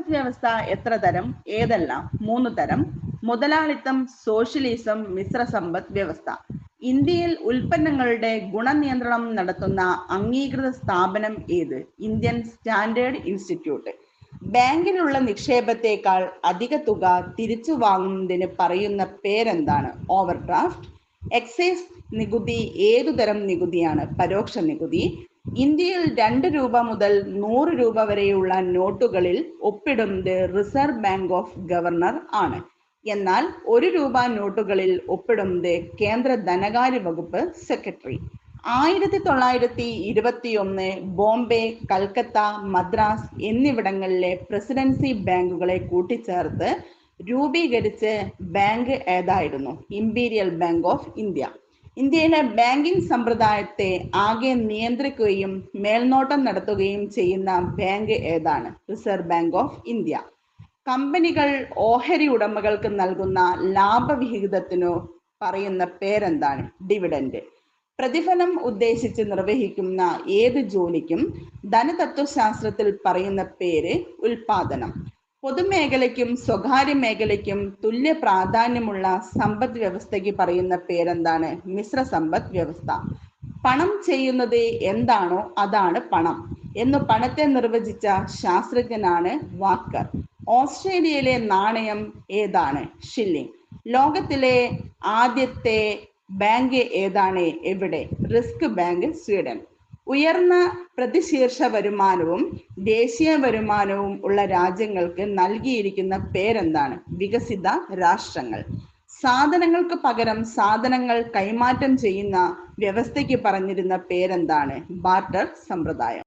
സമ്പദ് വ്യവസ്ഥ എത്ര തരം? ഏതെല്ലാം? മൂന്ന് തരം. മുതലാളിത്തം സോഷ്യലിസം മിശ്ര സമ്പദ് വ്യവസ്ഥ. ഇന്ത്യയിൽ ഉൽപ്പന്നങ്ങളുടെ ഗുണനിയന്ത്രണം നടത്തുന്ന അംഗീകൃത സ്ഥാപനം ഏത്? Indian standard institute. ബാങ്കിലുള്ള നിക്ഷേപത്തേക്കാൾ അധിക തുക തിരിച്ചു വാങ്ങുന്നതിന് പറയുന്ന പേരെന്താണ്? ഓവർഡ്രാഫ്റ്റ്. എക്സൈസ് നികുതി ഏതുതരം നികുതിയാണ്? പരോക്ഷ നികുതി. ഇന്ത്യയിൽ രണ്ട് രൂപ മുതൽ നൂറ് രൂപ വരെയുള്ള നോട്ടുകളിൽ ഒപ്പിടുന്നത് റിസർവ് ബാങ്ക് ഓഫ് ഗവർണർ ആണ്. എന്നാൽ ഒരു രൂപ നോട്ടുകളിൽ ഒപ്പിടുന്നത് കേന്ദ്ര ധനകാര്യ വകുപ്പ് സെക്രട്ടറി. ആയിരത്തി തൊള്ളായിരത്തി ഇരുപത്തി ഒന്ന് ബോംബെ കൽക്കത്ത മദ്രാസ് എന്നിവിടങ്ങളിലെ പ്രസിഡൻസി ബാങ്കുകളെ കൂട്ടിച്ചേർത്ത് രൂപീകരിച്ച് ബാങ്ക് ഏതായിരുന്നു? Imperial bank of India. ഇന്ത്യയിലെ ബാങ്കിംഗ് സമ്പ്രദായത്തെ ആകെ നിയന്ത്രിക്കുകയും മേൽനോട്ടം നടത്തുകയും ചെയ്യുന്ന ബാങ്ക് ഏതാണ്? Reserve bank of India. കമ്പനികൾ ഓഹരി ഉടമകൾക്ക് നൽകുന്ന ലാഭവിഹിതത്തിനു പറയുന്ന പേരെന്താണ്? ഡിവിഡൻഡ്. പ്രതിഫലം ഉദ്ദേശിച്ച് നിർവഹിക്കുന്ന ഏത് ജോലിക്കും ധനതത്വശാസ്ത്രത്തിൽ പറയുന്ന പേര് ഉൽപാദനം. പൊതുമേഖലയ്ക്കും സ്വകാര്യ മേഖലയ്ക്കും തുല്യ പ്രാധാന്യമുള്ള സമ്പദ് വ്യവസ്ഥയ്ക്ക് പറയുന്ന പേരെന്താണ്? മിശ്ര സമ്പദ് വ്യവസ്ഥ. പണം ചെയ്യുന്നത് എന്താണോ അതാണ് പണം. എന്ന് പണത്തെ നിർവചിച്ച ശാസ്ത്രജ്ഞനാണ് വാക്കർ. ഓസ്ട്രേലിയയിലെ നാണയം ഏതാണ്? ഷില്ലിംഗ്. ലോകത്തിലെ ആദ്യത്തെ ബാങ്ക് ഏതാണ്? എവിടെ? Riksbank Sweden. ഉയർന്ന പ്രതിശീർഷ വരുമാനവും ദേശീയ വരുമാനവും ഉള്ള രാജ്യങ്ങൾക്ക് നൽകിയിരിക്കുന്ന പേരെന്താണ്? വികസിത രാഷ്ട്രങ്ങൾ. സാധനങ്ങൾക്ക് പകരം സാധനങ്ങൾ കൈമാറ്റം ചെയ്യുന്ന വ്യവസ്ഥയ്ക്ക് പറഞ്ഞിരുന്ന പേരെന്താണ്? ബാർട്ടർ സമ്പ്രദായം.